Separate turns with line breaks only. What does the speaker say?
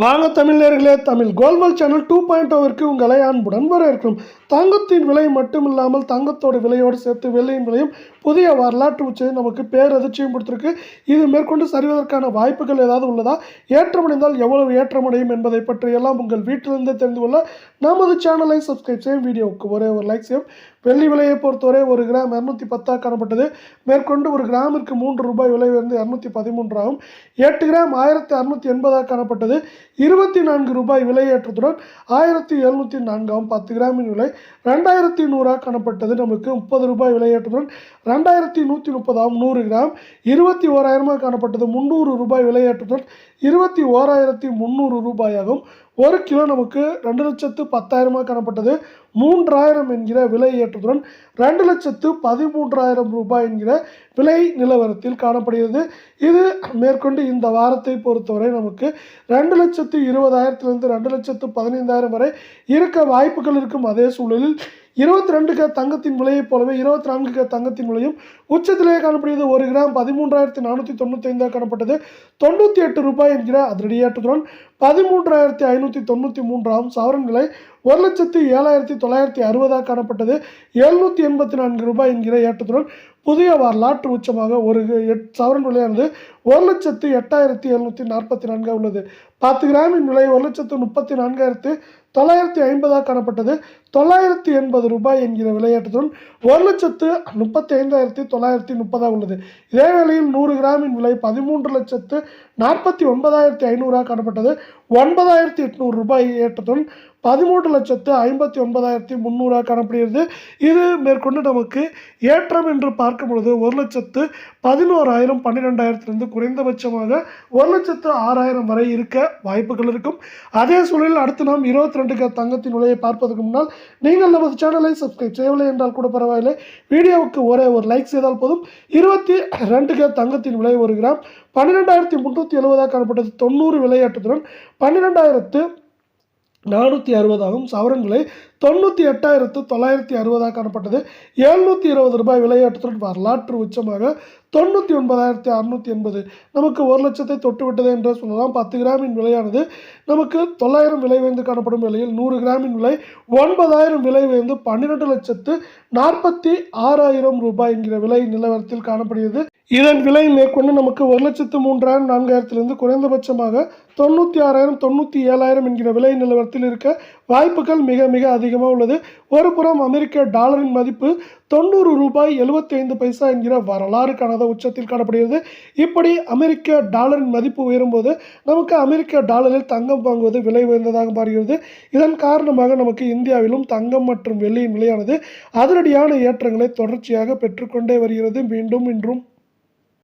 வாங்க தமிழர்களே தமிழ் கோல்வல் சேனல் டூ பாயிண்ட் ஓவிற்கு உங்களை அன்புடன் வரவேற்கும் தங்கத்தின் விலை மட்டுமில்லாமல் தங்கத்தோட விலையோடு சேர்த்து வெள்ளையின் விலையும் புதிய வரலாற்று உச்சை நமக்கு பேரதிர்ச்சியும் கொடுத்துருக்கு. இது மேற்கொண்டு சரிவதற்கான வாய்ப்புகள் ஏதாவது உள்ளதா? ஏற்றமடைந்தால் எவ்வளவு ஏற்றமடையும் என்பதை பற்றி எல்லாம் உங்கள் வீட்டிலிருந்தே தெரிந்து கொள்ள நமது சேனலை சப்ஸ்கிரைப் செய்யும் வீடியோவுக்கு ஒரே ஒரு லைக் செய்யும். வெள்ளி விலையை பொறுத்தவரை ஒரு கிராம் இரநூத்தி பத்தாக காணப்பட்டது. மேற்கொண்டு ஒரு கிராமிற்கு மூன்று ரூபாய் விலை உயர்ந்து இரநூத்தி பதிமூன்று ஆகும் எட்டு கிராம் ஆயிரத்தி அறுநூத்தி எண்பதாக காணப்பட்டது. இருபத்தி நான்கு ரூபாய் விலையேற்றத்துடன் ஆயிரத்தி எழுநூற்றி நான்காம் பத்து கிராமின் விலை ரெண்டாயிரத்தி நூறாக காணப்பட்டது. நமக்கு முப்பது ரூபாய் விலையேற்றத்துடன் ரெண்டாயிரத்தி நூற்றி முப்பதாம் நூறு கிராம் இருபத்தி ஓராயிரமாக காணப்பட்டது. முந்நூறு ரூபாய் விலையேற்றத்துடன் இருபத்தி ஓராயிரத்தி முந்நூறு ரூபாயாகும் ஒரு கிலோ நமக்கு ரெண்டு லட்சத்து பத்தாயிரமாக காணப்பட்டது. மூன்றாயிரம் என்கிற விலை ஏற்றத்துடன் ரெண்டு லட்சத்து பதிமூன்றாயிரம் ரூபாய் என்கிற விலை நிலவரத்தில் காணப்படுகிறது. இது மேற்கொண்டு இந்த வாரத்தை பொறுத்தவரை நமக்கு ரெண்டு லட்சத்து இருபதாயிரத்திலிருந்து ரெண்டு லட்சத்து பதினைந்தாயிரம் வரை இருக்க வாய்ப்புகள் இருக்கும். அதே சூழலில் இருபத்தி ரெண்டு க தங்கத்தின் விலையைப் போலவே இருபத்தி நான்கு க தங்கத்தின் விலையும் உச்சத்திலேயே காணப்படுகிறது. ஒரு கிராம் பதிமூன்றாயிரத்தி நானூற்றி தொண்ணூற்றி ஐந்தாக காணப்பட்டது. தொண்ணூற்றி எட்டு ரூபாய் என்கிற அதிரடியேற்றத்துடன் பதிமூன்றாயிரத்தி ஐநூற்றி தொண்ணூற்றி மூன்றாம் சவரன் விலை ஒரு லட்சத்து ஏழாயிரத்தி தொள்ளாயிரத்தி அறுபதாக காணப்பட்டது. எழுநூற்றி எண்பத்தி நான்கு ரூபாய் என்கிற ஏற்றத்துடன் புதிய வரலாற்று உச்சமாக ஒரு எட் சவரன் விலையானது ஒரு லட்சத்து எட்டாயிரத்தி எழுநூற்றி நாற்பத்தி நான்காக உள்ளது. பத்து கிராமின் விலை ஒரு லட்சத்து முப்பத்தி நான்காயிரத்து தொள்ளாயிரத்தி ஐம்பதாக காணப்பட்டது. தொள்ளாயிரத்தி எண்பது ரூபாய் என்கிற விலையேற்றத்துடன் ஒரு லட்சத்து முப்பத்தி ஐந்தாயிரத்தி தொள்ளாயிரத்தி முப்பதாக உள்ளது. இதே வேளையில் நூறு கிராமின் விலை பதிமூன்று லட்சத்து நாற்பத்தி ஒன்பதாயிரத்தி ஐநூறாக காணப்பட்டது. ஒன்பதாயிரத்தி எட்நூறு ரூபாய் ஏற்றத்துடன் பதிமூன்று லட்சத்து ஐம்பத்தி ஒன்பதாயிரத்தி முந்நூறாக காணப்படுகிறது. இது மேற்கொண்டு நமக்கு ஏற்றம் என்று பார்க்கும் பொழுது ஒரு லட்சத்து பதினோராயிரம் பன்னிரெண்டாயிரத்திலிருந்து குறைந்தபட்சமாக ஒரு லட்சத்து ஆறாயிரம் வரை இருக்க வாய்ப்புகள் இருக்கும். அதே சூழலில் அடுத்து நாம் இருபத்தி ரெண்டுக்கு தங்கத்தின் விலையை பார்ப்பதற்கு முன்னால் நீங்கள் நமது சேனலை சப்ஸ்கிரைப் செய்யவில்லை என்றால் கூட பரவாயில்லை. வீடியோவுக்கு ஒரே ஒரு லைக் செய்தால் போதும். இருபத்தி ரெண்டுக்கு தங்கத்தின் விலை ஒரு கிராம். பன்னிரெண்டாயிரத்தி முந்நூற்றி எழுபதாக காணப்பட்டது. தொண்ணூறு விளையாட்டுத்துடன் பன்னிரெண்டாயிரத்து நானூற்றி அறுபதாகவும் சவரன் விலை தொண்ணூற்றி எட்டாயிரத்து தொள்ளாயிரத்தி அறுபதாக காணப்பட்டது. எழுநூற்றி இருபது ரூபாய் விலையேற்றத்துடன் வரலாற்று உச்சமாக தொண்ணூற்றி ஒன்பதாயிரத்தி அறுநூற்றி எண்பது. நமக்கு ஒரு லட்சத்தை தொட்டுவிட்டது என்று சொல்லலாம். பத்து கிராமின் விலையானது நமக்கு தொள்ளாயிரம் விலை உயர்ந்து காணப்படும் விலையில் நூறு கிராமின் விலை ஒன்பதாயிரம் விலை உயர்ந்து பன்னிரெண்டு லட்சத்து நாற்பத்தி ஆறாயிரம் ரூபாய் என்கிற விலை நிலவரத்தில் காணப்படுகிறது. இதன் விலை மேற்கொண்டு நமக்கு ஒரு லட்சத்து மூன்றாயிரம் நான்காயிரத்திலிருந்து குறைந்தபட்சமாக தொண்ணூற்றி ஆறாயிரம் தொண்ணூற்றி ஏழாயிரம் என்கிற விலை நிலவரத்தில் இருக்க வாய்ப்புகள் மிக மிக அதிகமாக உள்ளது. ஒரு புறம் அமெரிக்க டாலரின் மதிப்பு தொண்ணூறு ரூபாய் எழுபத்தைந்து பைசா என்கிற வரலாறு காணாத உச்சத்தில் காணப்படுகிறது. இப்படி அமெரிக்க டாலரின் மதிப்பு உயரும்போது நமக்கு அமெரிக்க டாலரில் தங்கம் வாங்குவது விலை உயர்ந்ததாக மாறுகிறது. இதன் காரணமாக நமக்கு இந்தியாவிலும் தங்கம் மற்றும் வெள்ளியின் விலையானது அதிரடியான ஏற்றங்களை தொடர்ச்சியாக பெற்றுக்கொண்டே வருகிறது. மீண்டும் இன்றும்